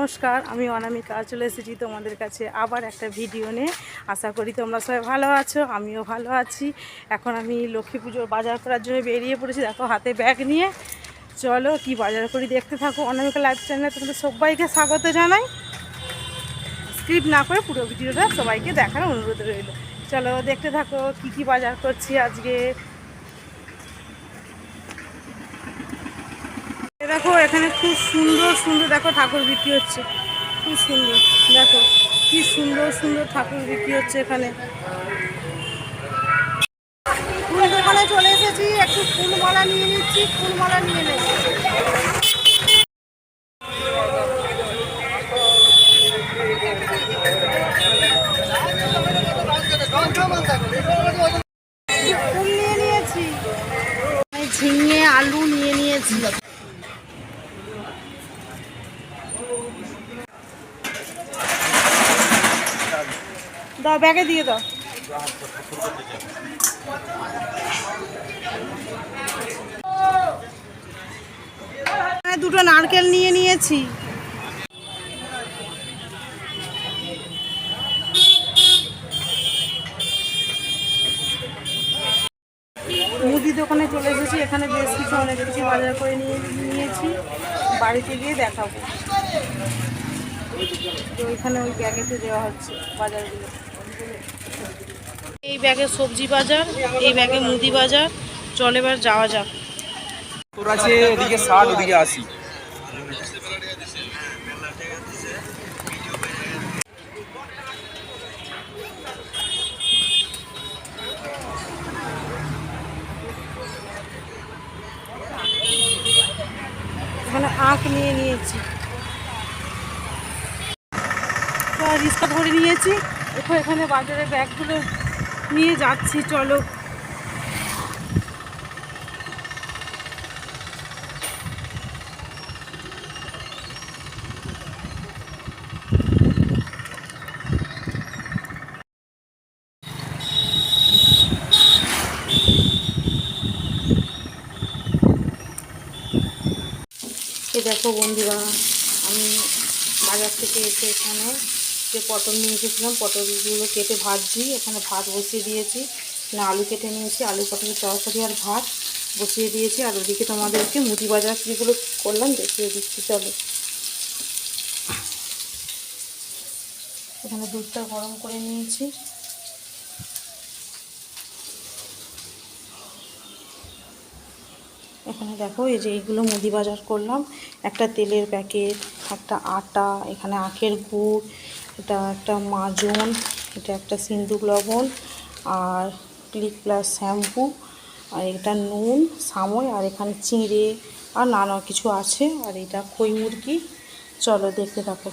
নমস্কার, আমি অনামিকা চলে এসেছি তোমাদের কাছে আবার একটা ভিডিও নিয়ে। আশা করি তোমরা সবাই ভালো আছো, আমিও ভালো আছি। এখন আমি লক্ষ্মী পুজোর বাজার করার জন্য বেরিয়ে পড়েছি, দেখো হাতে ব্যাগ নিয়ে। চলো কি বাজার করি দেখতে থাকো, অনামিকা লাইভ চ্যানেলে তোমাদের সবাইকে স্বাগত জানাই। স্ক্রিপ্ট না করে পুরো ভিডিওটা সবাইকে দেখার অনুরোধ রইল। চলো দেখতে থাকো, কি কি বাজার করছি আজকে। দেখো, এখানে খুব সুন্দর সুন্দর, দেখো ঠাকুর বিক্রি হচ্ছে। খুব সুন্দর, দেখো, কি সুন্দর সুন্দর ঠাকুর বিক্রি হচ্ছে এখানে। ফুল দোকানে চলে এসেছি, একটু ফুলমালা নিয়ে নিচ্ছি, ফুলমালা নিয়ে নেব। ফুল নিয়ে নিয়েছি। ঝিঙে, আলু নিয়ে নিয়েছি। দাও, ব্যাগে দিয়ে দাও। দুটো নারকেল নিয়ে নিয়েছি। মুদি দোকানে চলে এসেছি, এখানে বেশ কিছু অনেক কিছু বাজার করে নিয়ে নিয়েছি। বাড়িতে গিয়ে দেখাবো। তো এখানে ওই ব্যাগেতে দেওয়া হচ্ছে বাজারগুলো। এই ব্যাগে সবজি বাজার এই ব্যাগে মুদি বাজার চল এবার যাওয়া যাক। তোর আছে এদিকে ষাট ওদিকে আশি। এখানে আখ নিয়ে নিয়েছি। তো রিক্সা ধরে নিয়েছি। দেখো এখানে বাজারে ব্যাগগুলো নিয়ে যাচ্ছি চলো। দেখো বন্ধুরা আমি বাজার থেকে এসে এখানে যে পটল নিয়ে এসেছিলাম, পটলগুলো কেটে ভাজছি। এখানে ভাত বসিয়ে দিয়েছি। না আলু কেটে নিয়েছি, আলু, পটলের তরকারি আর ভাত বসিয়ে দিয়েছি। আর ওদিকে তোমাদেরকে মুদি বাজার যেগুলো করলাম, দেখিয়ে দিচ্ছি, চলো। এখানে দুধটা গরম করে নিয়েছি। এখানে দেখো, এই যে এইগুলো মুদি বাজার করলাম। একটা তেলের প্যাকেট, একটা আটা, এখানে আখের গুড় এটা একটা মাজন, এটা একটা সিন্দুক লবণ আর ক্লিক প্লাস শ্যাম্পু আর এটা নুন, সাময় আর এখানে চিঁড়ে আর নানা কিছু আছে আর এটা খই মুরগি। চলো দেখতে থাকো।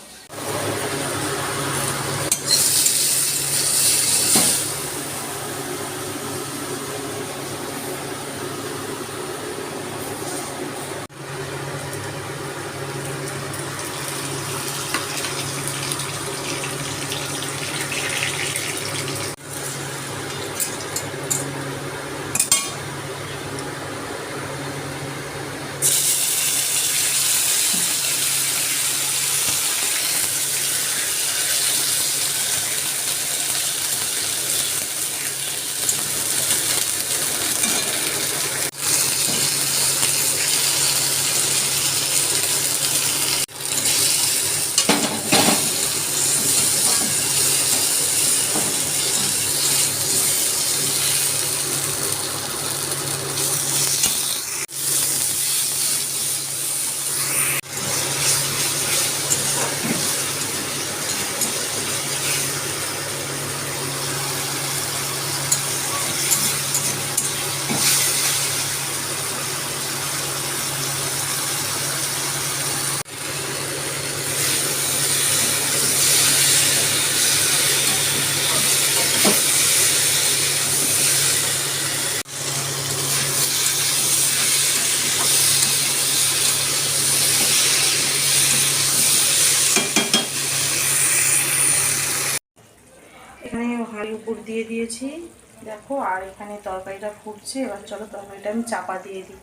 এখানে হাঁড়ি উপর দিয়ে দিয়েছি। দেখো, আর এখানে তরকারিটা ফুটছে। এবার চলো তরকারিটা আমি চাপা দিয়ে দিই।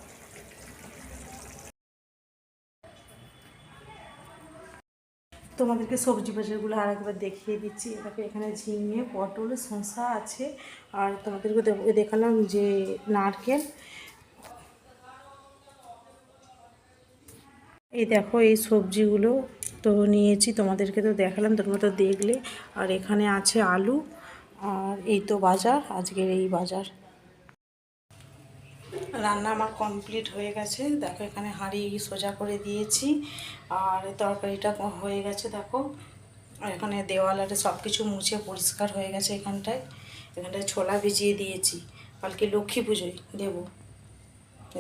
তোমাদেরকে সবজি বাজারগুলো আর একবার দেখিয়ে দিচ্ছি। এটাকে এখানে ঝিঙে, পটল, শসা আছে। আর তোমাদেরকে দেখ- দেখালাম যে নারকেল। এই দেখো, এই সবজিগুলো তো নিয়েছি, তোমাদেরকে তো দেখালাম, তোমরা তো দেখলে। আর এখানে আছে আলু আর এই তো বাজার, আজকের এই বাজার। রান্না আমার কমপ্লিট হয়ে গেছে। দেখো, এখানে হাঁড়ি সোজা করে দিয়েছি আর তরকারিটা হয়ে গেছে, দেখো। আর এখানে দেওয়ালাটা সব কিছু মুছে পরিষ্কার হয়ে গেছে এখানটায়। এখানটায় ছোলা ভিজিয়ে দিয়েছি। কালকে লক্ষ্মী পুজোয় দেবো।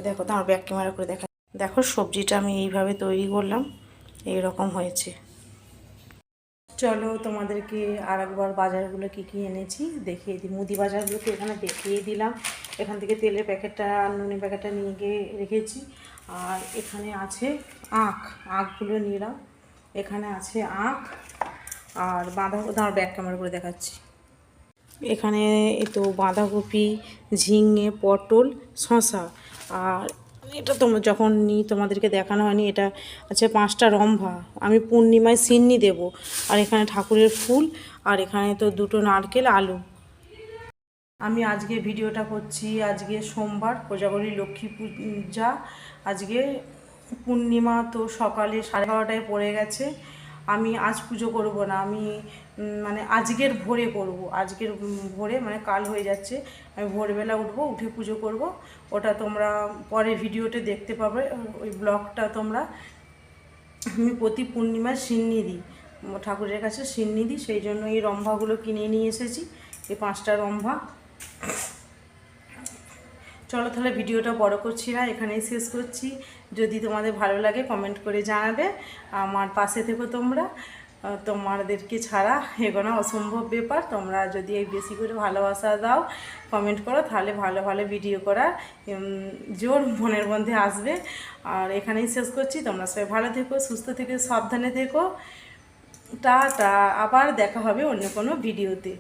দেখো তো আমার ব্যাক ক্যামেরা করে দেখা দেখো, সবজিটা আমি এইভাবে তৈরি করলাম। এই রকম হয়েছে। চলো তোমাদেরকে আর একবার বাজারগুলো কী কী এনেছি দেখিয়ে দিই। মুদি বাজারগুলোকে এখানে দেখিয়ে দিলাম। এখান থেকে তেলের প্যাকেটটা, নুনের প্যাকেটটা নিয়ে গিয়ে রেখেছি। আর এখানে আছে আখ, আখগুলো নিলাম এখানে আছে আখ আর বাঁধাকপি আমার ব্যাক ক্যামেরা করে দেখাচ্ছি। এখানে এই তো বাঁধাকপি, ঝিঙে, পটল, শসা আর এটা তোমার যখন নিই তোমাদেরকে দেখানো হয়নি, এটা আছে পাঁচটা রম্ভা। আমি পূর্ণিমায় সিন্নি দেব, আর এখানে ঠাকুরের ফুল, আর এখানে তো দুটো নারকেল, আলু। আমি আজকে ভিডিওটা করছি, আজকে সোমবার, কোজাগরী লক্ষ্মী পূজা। আজকে পূর্ণিমা তো সকালে সাড়ে বারোটায় পড়ে গেছে। আমি আজ পুজো করব না, আমি মানে আজকের ভোরে করব। আজকের ভোরে মানে কাল হয়ে যাচ্ছে, আমি ভোরবেলা উঠবো, উঠে পুজো করব। ওটা তোমরা পরে ভিডিওতে দেখতে পাবে, ওই ব্লগটা তোমরা। আমি প্রতি পূর্ণিমায় সিন্নি দিই, ঠাকুরের কাছে সিন্নি দিই, সেই জন্য এই রম্ভাগুলো কিনে নিয়ে এসেছি, এই পাঁচটা রম্ভা। চলো তাহলে ভিডিওটা বড় করছি না, এখানেই শেষ করছি। যদি তোমাদের ভালো লাগে কমেন্ট করে জানাবে। আমার পাশে থেকো তোমরা। তোমাদেরকে ছাড়া এগোনো অসম্ভব ব্যাপার। তোমরা যদি এই বেশি করে ভালোবাসা দাও কমেন্ট করো, তাহলে ভালো ভালো ভিডিও করা জোর মনের মধ্যে আসবে। আর এখানেই শেষ করছি। তোমরা সবাই ভালো থেকো, সুস্থ থেকো, সাবধানে থেকো। টা টা আবার দেখা হবে অন্য কোনো ভিডিওতে